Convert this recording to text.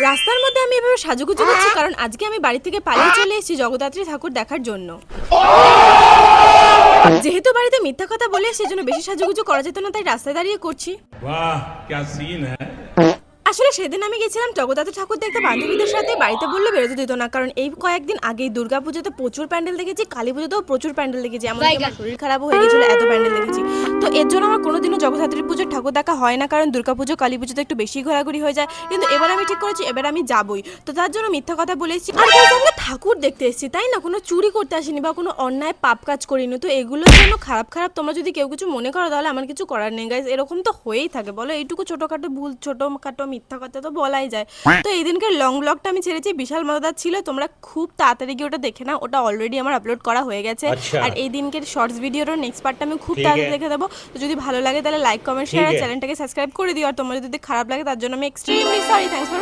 রাস্তার মধ্যে আমি এভাবে সাজুগুজু করছি কারণ আজকে আমি বাড়ি থেকে পালিয়ে চলে এসেছি জগদাত্রী ঠাকুর দেখার জন্য। যেহেতু বাড়িতে মিথ্যা কথা বলে সেজন্য বেশি সাজুগুজু করা যেত না, তাই রাস্তায় দাঁড়িয়ে করছি। বাহ, ক্যা সিন হ্যায় আসলে সেদিন আমি গেছিলাম জগদ্ধাত্রী ঠাকুর দেখতে। বান্ধবীদের সাথে বাড়িতে বললে বেরোতে দিত না। কারণ এই কয়েকদিন আগেই দুর্গা পুজোতে প্রচুর প্যান্ডেল দেখেছি কালী পুজোতেও প্রচুর প্যান্ডেল দেখেছি। আমার শরীর খারাপ হয়ে গেছিল এত প্যান্ডেল দেখেছি। তো এর জন্য আমার কোনোদিনও জগদ্ধাত্রী পুজোর ঠাকুর দেখা হয় না। কারণ দুর্গা পুজো কালী পুজোতে একটু বেশি ঘোরাঘুরি হয়ে যায়। কিন্তু এবার আমি ঠিক করেছি এবার আমি যাবই। তো তার জন্য মিথ্যা কথা বলে এসেছি। আর আমরা ঠাকুর দেখতে এসেছি তাই না? কোনো চুরি করতে আসিনি বা কোনো অন্যায় পাপ কাজ করিনি। তো এগুলোর জন্য খারাপ খারাপ তোমরা যদি কেউ কিছু মনে করো তাহলে আমার কিছু করার নেই। গাইজ এরকম তো হয়েই থাকে। বলো এইটুকু ছোটোখাটো ভুল ছোটোখাটো মিথ্যা কথা তো বলাই যায়। তো এই দিনকে লং ব্লগটা আমি ছেড়েছি বিশাল মজাদার ছিল তোমরা খুব তাড়াতাড়ি গিয়ে ওটা দেখে না ওটা অলরেডি আমার আপলোড করা হয়ে গেছে। আচ্ছা। আর এই দিনকের শর্টস ভিডিওর নেক্সট পার্টটা আমি খুব তাড়াতাড়ি দেখে দেবো। তো যদি ভালো লাগে তাহলে লাইক কমেন্ট শেয়ার আর চ্যানেলটাকে সাবস্ক্রাইব করে দিও। আর তোমার যদি খারাপ লাগে তার জন্য আমি এক্সট্রিমলি সরি থ্যাংকস ফর